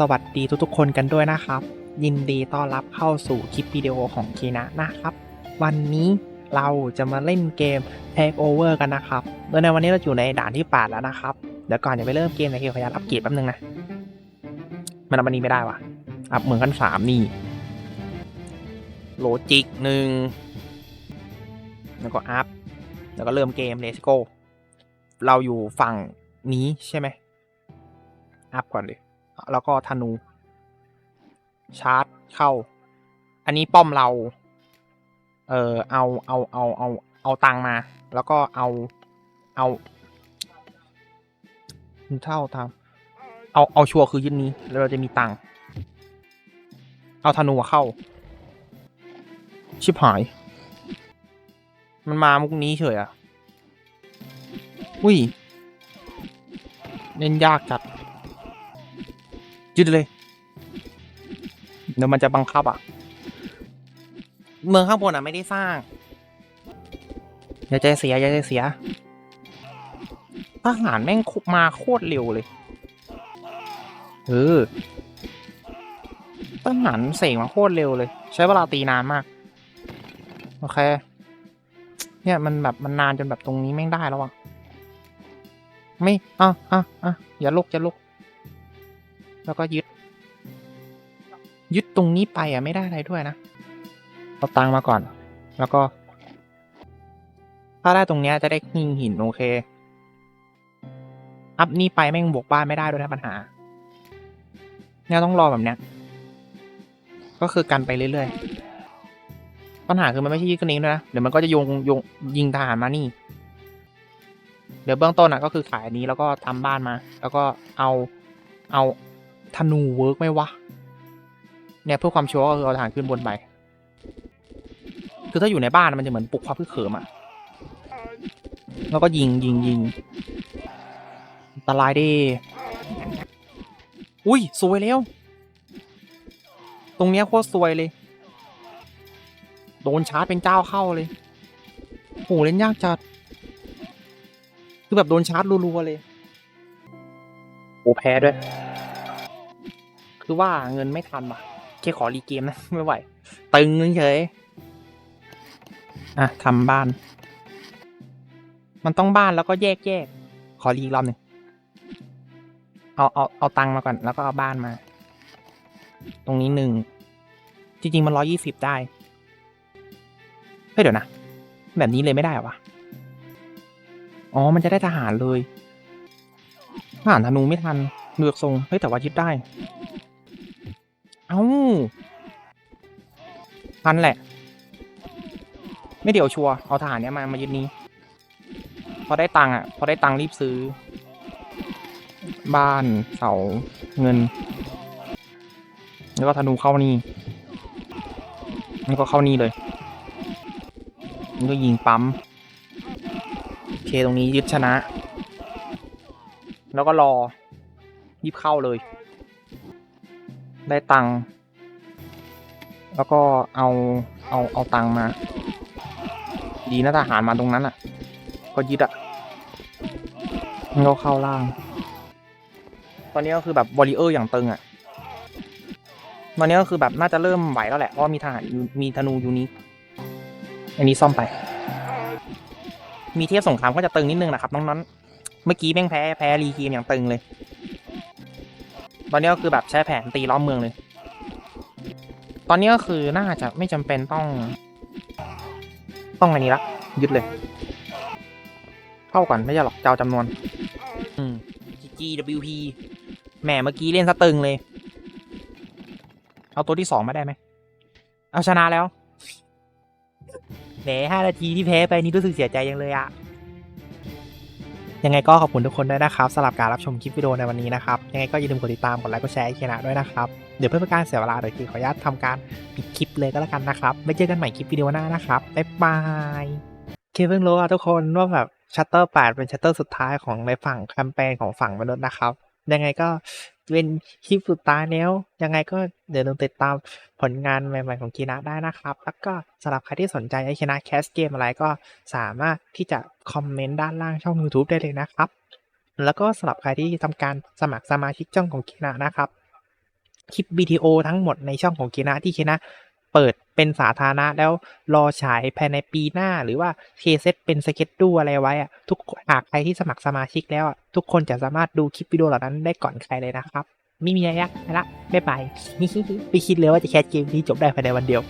สวัสดีทุกๆคนกันด้วยนะครับ ยินดีต้อนรับเข้าสู่คลิปวิดีโอของคีนะนะครับ วันนี้เราจะมาเล่นเกม Take Over กันนะครับโดยในวันนี้เราอยู่ในด่านที่8แล้วนะครับ เดี๋ยวก่อนจะไปเริ่มเกมในเกมขออนุญาตอัปเกรดแป๊บนึงนะ มันอัพอันนี้ไม่ได้ว่ะ อัพเหมือนกันสามนี่ โลจิกหนึ่งแล้วก็อัพ แล้วก็เริ่มเกม Let's go เราอยู่ฝั่งนี้ใช่ไหมอัพก่อนเลย แล้วก็ธนู ชาร์จเข้า อันนี้ป้อมเรา เออเอาเอาเอาเอาเอาตังมา แล้วก็เอาเอาเท่าทำเอาเอาชัวร์คือยึดนี้ แล้วเราจะมีตังเอาธนูเข้า ชิบหาย มันมามุกนี้เฉยอะอุ้ย เล่นยากจัด ยึดเลยเดี๋ยวมันจะบังคับอะ เมืองข้างบนอะไม่ได้สร้างอย่าใจเสียอย่าใจเสียทหารแม่งมาโคตรเร็วเลยเออทหารเสกมาโคตรเร็วเลย ใช้เวลาตีนานมาก โอเค เนี่ยมันแบบมันนานจนแบบตรงนี้แม่งได้แล้วอะ ไม่อะอะอะอย่าลุกอย่าลุก แล้วก็ยึด ยึดตรงนี้ไปอะไม่ได้อะไรด้วยนะเอาตังค์มาก่อน แล้วก็ ถ้าได้ตรงเนี้ยจะได้หินหินโอเค อัพนี่ไปแม่งบวกบ้านไม่ได้ด้วยนะปัญหา เนี่ยต้องรอแบบเนี้ย ก็คือกันไปเรื่อยๆ ปัญหาคือมันไม่ใช่ยึดกันเองด้วยนะ เดี๋ยวมันก็จะโยงโยงยิงทหารมานี่ เดี๋ยวเบื้องต้นอะก็คือขายอันนี้แล้วก็ทำบ้านมา แล้วก็เอาเอา ธนูเวิร์กไหมวะ เนี่ยเพื่อความชัวร์ก็คือเอาทหารขึ้นบนไป คือถ้าอยู่ในบ้านมันจะเหมือนปลุกความพึกเขิมอะแล้วก็ยิงยิงยิงอันตรายดิอุ้ยสวยแล้ว ตรงเนี้ยโคตรสวยเลย โดนชาร์จเป็นเจ้าเข้าเลยโหเล่นยากจัด คือแบบโดนชาร์จรัวๆเลย โอ้แพ้ด้วย คือว่าเงินไม่ทันว่ะแค่ขอรีเกมนะ ไม่ไหว ตึงเฉยอะทำบ้าน มันต้องบ้านแล้วก็แยกแยก ขอรีอีกรอบหนึ่งเอาเอาเอาตังค์มาก่อน แล้วก็เอาบ้านมา ตรงนี้หนึ่ง จริง ๆ มันร้อยี่สิบได้ เฮ้ย เดี๋ยวนะ แบบนี้เลยไม่ได้หรอวะ อ๋อ มันจะได้ทหารเลยทหารธนูไม่ทันเลือกทรง เฮ้ย แต่ว่ายึดได้ เอ้าทันแหละ ไม่เดี๋ยวชัวเอาทหารเนี้ยมามายึดนี้ พอได้ตังค์อะ พอได้ตังค์รีบซื้อ บ้านเสาเงิน แล้วก็ธนูเข้านี่แล้วก็เข้านี่เลยนี่ก็ยิงปั๊มโอเคตรงนี้ยึดชนะ แล้วก็รอยิบเข้าเลย ได้ตังค์แล้วก็เอาเอาเอาตังค์มา ดีนะทหารมาตรงนั้นอะ ก็ยึดอะแล้วก็เข้าล่าง ตอนนี้ก็คือแบบวอริเออร์อย่างตึงอะ ตอนนี้ก็คือแบบน่าจะเริ่มไหวแล้วแหละ เพราะมีทหารมีธนูยูนิคอันนี้ซ่อมไป มีเทียบสงครามก็จะตึงนิดนึงนะครับน้องๆเมื่อกี้แม่งแพ้แพ้รีเกมอย่างตึงเลย ตอนนี้ก็คือแบบใช้แผนตีล้อมเมืองเลย ตอนนี้ก็คือน่าจะไม่จำเป็นต้อง ต้องอันนี้ละ ยึดเลย เข้าก่อนไม่ใช่หรอกเจ้าจำนวน อืม GWP แหมเมื่อกี้เล่นสะตึงเลย เอาตัวที่สองมาได้ไหม เอาชนะแล้ว แหมห้านาทีที่แพ้ไปนี่รู้สึกเสียใจยังเลยอะ ยังไงก็ขอบคุณทุกคนด้วยนะครับสำหรับการรับชมคลิปวิดีโอในวันนี้นะครับยังไงก็อย่าลืมกดติดตามกดไลค์กดแชร์ให้เคนะด้วยนะครับเดี๋ยวเพื่อเป็นการเสียเวลาโดยที่ขออนุญาตทำการปิดคลิปเลยก็แล้วกันนะครับไว้เจอกันใหม่คลิปวิดีโอหน้านะครับบ๊ายบายเคเพิ่งรู้อะทุกคนว่าแบบชัตเตอร์8เป็นชัตเตอร์สุดท้ายของในฝั่งแคมเปญของฝั่งมนุษย์นะครับ ยังไงก็เป็นคลิปสุดท้ายแล้ว ยังไงก็เดี๋ยวลองติดตามผลงานใหม่ๆของคีนะได้นะครับ แล้วก็สำหรับใครที่สนใจไอ้คีนะแคสเกมอะไรก็สามารถที่จะคอมเมนต์ด้านล่างช่อง YouTube ได้เลยนะครับ แล้วก็สำหรับใครที่ทำการสมัครสมาชิกช่องของคีนะนะครับ คลิปวิดีโอทั้งหมดในช่องของเคนะที่เคนะ เปิดเป็นสาธารณะแล้วรอฉายภายในปีหน้าหรือว่าเคเซตเป็นสเก็ตดูอะไรไว้อะทุกหากใครที่สมัครสมาชิกแล้วอะทุกคนจะสามารถดูคลิปวิดีโอเหล่านั้นได้ก่อนใครเลยนะครับ ไม่มีอะไรยากไปละไม่ไปไม่คิดเลยว่าจะแคสเกมนี้จบได้ภายในวันเดียว